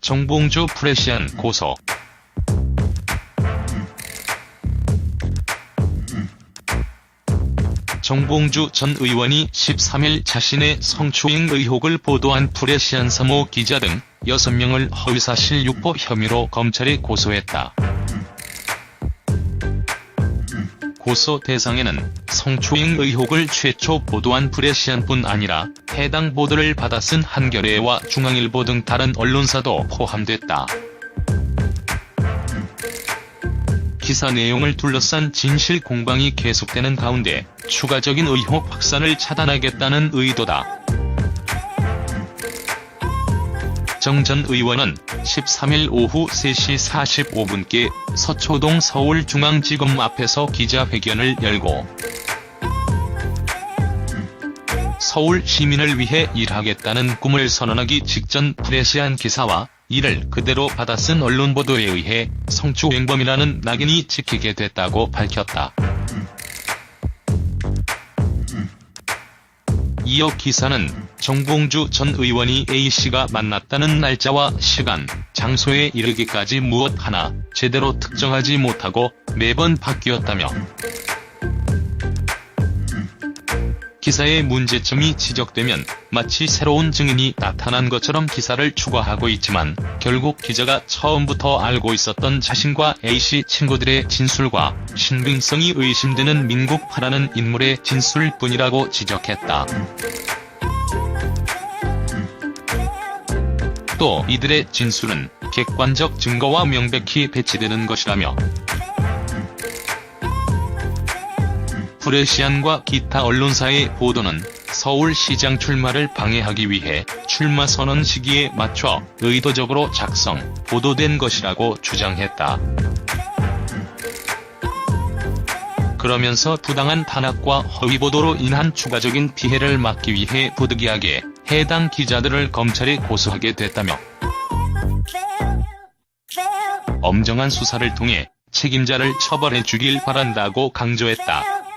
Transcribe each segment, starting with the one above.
정봉주 프레시안 고소. 정봉주 전 의원이 13일 자신의 성추행 의혹을 보도한 프레시안 3호 기자 등 6명을 허위사실 유포 혐의로 검찰에 고소했다. 고소 대상에는 성추행 의혹을 최초 보도한 프레시안뿐 아니라 해당 보도를 받아 쓴 한겨레와 중앙일보 등 다른 언론사도 포함됐다. 기사 내용을 둘러싼 진실 공방이 계속되는 가운데 추가적인 의혹 확산을 차단하겠다는 의도다. 정 전 의원은 13일 오후 3시 45분께 서초동 서울중앙지검 앞에서 기자회견을 열고 서울 시민을 위해 일하겠다는 꿈을 선언하기 직전 프레시안 기사와 이를 그대로 받아 쓴 언론 보도에 의해 성추행범이라는 낙인이 찍히게 됐다고 밝혔다. 이어 기사는 정봉주 전 의원이 A씨가 만났다는 날짜와 시간, 장소에 이르기까지 무엇 하나 제대로 특정하지 못하고 매번 바뀌었다며 기사의 문제점이 지적되면 마치 새로운 증인이 나타난 것처럼 기사를 추가하고 있지만 결국 기자가 처음부터 알고 있었던 자신과 A씨 친구들의 진술과 신빙성이 의심되는 민국파라는 인물의 진술뿐이라고 지적했다. 또 이들의 진술은 객관적 증거와 명백히 배치되는 것이라며 프레시안과 기타 언론사의 보도는 서울시장 출마를 방해하기 위해 출마 선언 시기에 맞춰 의도적으로 작성, 보도된 것이라고 주장했다. 그러면서 부당한 탄압과 허위 보도로 인한 추가적인 피해를 막기 위해 부득이하게 해당 기자들을 검찰에 고소하게 됐다며 엄정한 수사를 통해 책임자를 처벌해 주길 바란다고 강조했다.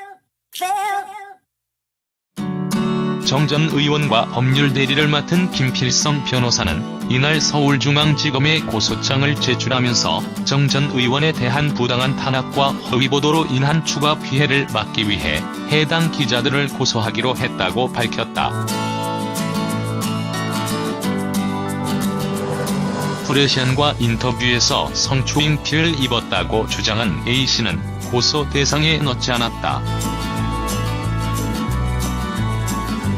정전 의원과 법률 대리를 맡은 김필성 변호사는 이날 서울중앙지검에 고소장을 제출하면서 정전 의원에 대한 부당한 탄압과 허위 보도로 인한 추가 피해를 막기 위해 해당 기자들을 고소하기로 했다고 밝혔다. 프레시안과 인터뷰에서 성추행 피해를 입었다고 주장한 A씨는 고소 대상에 넣지 않았다.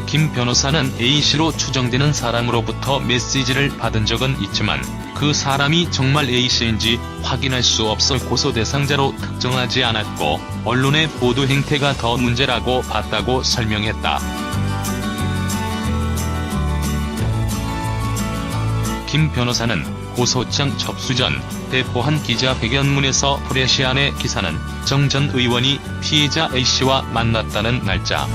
김 변호사는 A씨로 추정되는 사람으로부터 메시지를 받은 적은 있지만 그 사람이 정말 A씨인지 확인할 수 없어 고소 대상자로 특정하지 않았고 언론의 보도 행태가 더 문제라고 봤다고 설명했다. 김 변호사는 고소장 접수 전 배포한 기자회견문에서 프레시안의 기사는 정 전 의원이 피해자 A씨와 만났다는 날짜,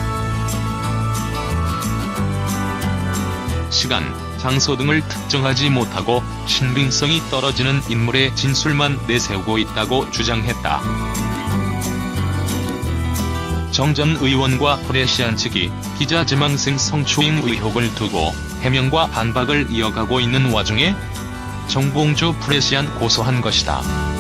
시간, 장소 등을 특정하지 못하고 신빙성이 떨어지는 인물의 진술만 내세우고 있다고 주장했다. 정 전 의원과 프레시안 측이 기자 지망생 성추행 의혹을 두고 해명과 반박을 이어가고 있는 와중에 정봉주 프레시안 고소한 것이다.